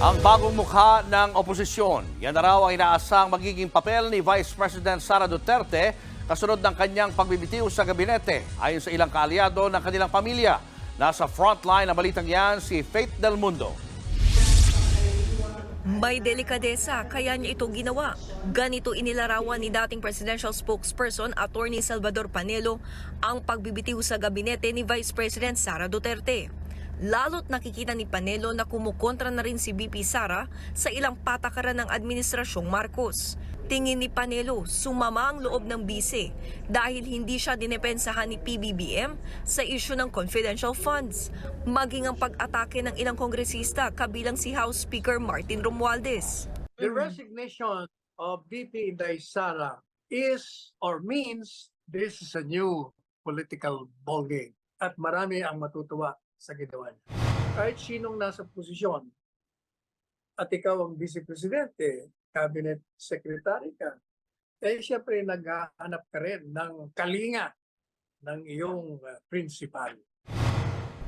Ang bagong mukha ng oposisyon, yan na raw ang inaasang magiging papel ni Vice President Sara Duterte kasunod ng kanyang pagbibitiw sa gabinete. Ayon sa ilang kaalyado ng kanilang pamilya, nasa frontline ng balitang yan si Faith Del Mundo. May delikadesa kaya niya ito ginawa. Ganito inilarawan ni dating presidential spokesperson Attorney Salvador Panelo ang pagbibitiw sa gabinete ni Vice President Sara Duterte. Lalo't nakikita ni Panelo na kumukontra na rin si BP Sara sa ilang patakaran ng Administrasyong Marcos. Tingin ni Panelo, sumama ang loob ng bise dahil hindi siya dinepensahan ni PBBM sa isyu ng confidential funds. Maging ang pag-atake ng ilang kongresista kabilang si House Speaker Martin Romualdez. The resignation of VP Inday Sara is or means this is a new political ballgame at marami ang matutuwa sa ginawa niya. Kahit sinong nasa posisyon at ikaw ang vice presidente, cabinet secretary ka, eh siyempre naghahanap ka rin ng kalinga ng iyong uh, principal.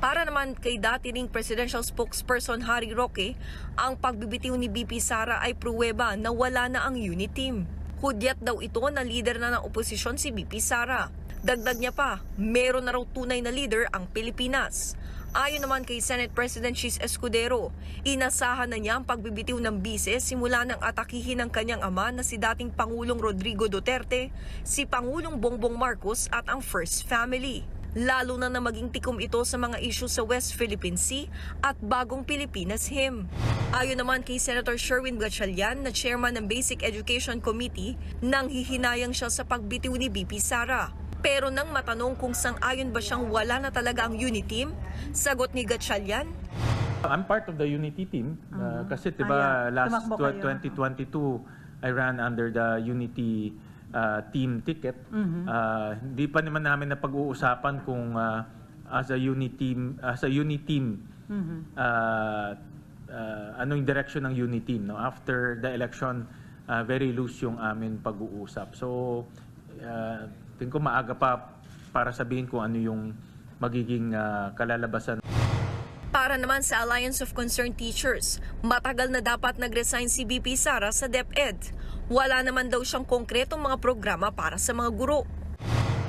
Para naman kay dati ring presidential spokesperson Harry Roque, ang pagbibitiw ni BP Sara ay pruweba na wala na ang unit team. Hudyat daw ito na leader na ng oposisyon si BP Sara. Dagdag niya pa, meron na raw tunay na leader ang Pilipinas. Ayon naman kay Senate President Chis Escudero, inasahan na niya ang pagbibitiw ng bise simula ng atakihin ng kanyang ama na si dating Pangulong Rodrigo Duterte, si Pangulong Bongbong Marcos at ang First Family. Lalo na na maging tikom ito sa mga isyu sa West Philippine Sea at bagong Pilipinas Him. Ayon naman kay Senator Sherwin Gatchalian na chairman ng Basic Education Committee, nang hihinayang siya sa pagbitiw ni BP Sara. Pero nang matanong kung sang-ayon ba siyang wala na talaga ang unit team, sagot ni Gatchalian, I'm part of the Unity team uh, kasi 'di ba last tumakbo kayo. 2022 I ran under the Unity uh, team ticket. Uh, hindi pa naman namin na pag-uusapan kung uh, as a unit team as a unit team uh, uh, ano yung direction ng unit team no after the election uh, very loose yung amin pag-uusap. So uh, tingin ko maaga pa para sabihin kung ano yung magiging uh, kalalabasan Para naman sa Alliance of Concerned Teachers, matagal na dapat nag-resign si BP Sara sa DepEd. Wala naman daw siyang konkretong mga programa para sa mga guro.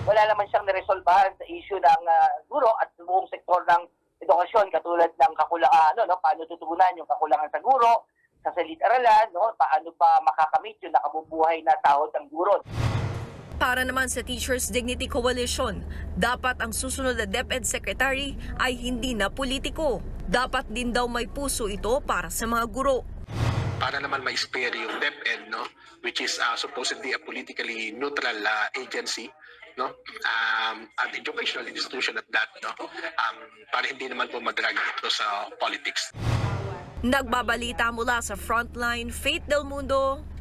wala naman siyang niresolbahan sa issue ng ah, guro at buong sektor ng edukasyon katulad ng kakulangan ano no paano tutugunan yung kakulangan sa guro sa silid-aralan no paano pa makakamit yung nakabubuhay na sahod ng guro Para naman sa Teachers Dignity Coalition, dapat ang susunod na DepEd Secretary ay hindi na politiko. Dapat din daw may puso ito para sa mga guro. para naman ma-spare yung DepEd no which is uh, supposedly a politically neutral uh, agency no um an educational institution at that no um para hindi naman po madrag ito sa politics Nagbabalita mula sa Frontline, Faith Del Mundo,